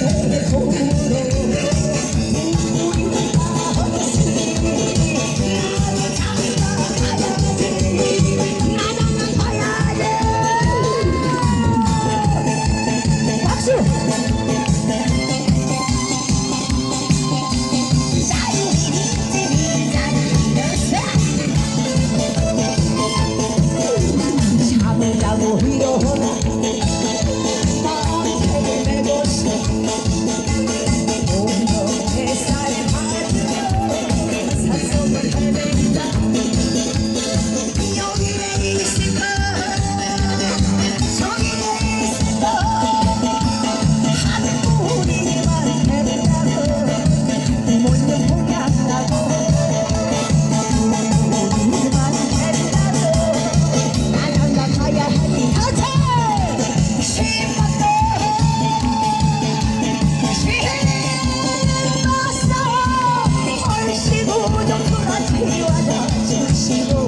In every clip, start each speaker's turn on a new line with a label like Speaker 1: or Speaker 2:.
Speaker 1: Thank you. 你我的真心。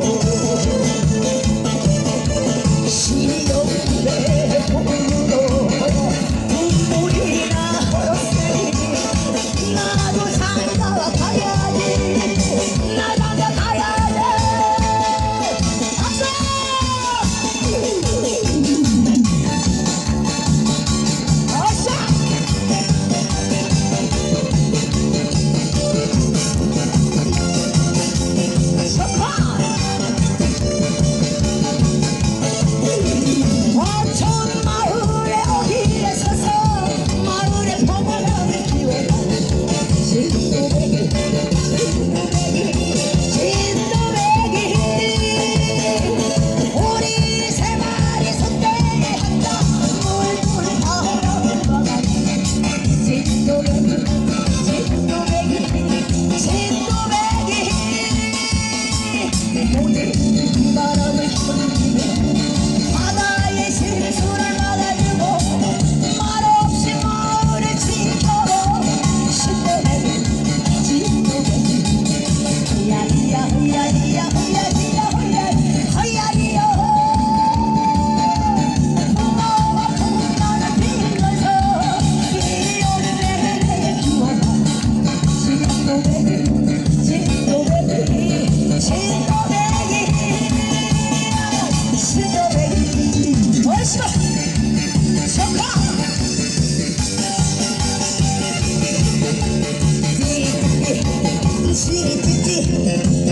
Speaker 1: Şiri titi.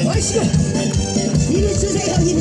Speaker 1: Hoş geldin. Yürü Suzeyha, yürü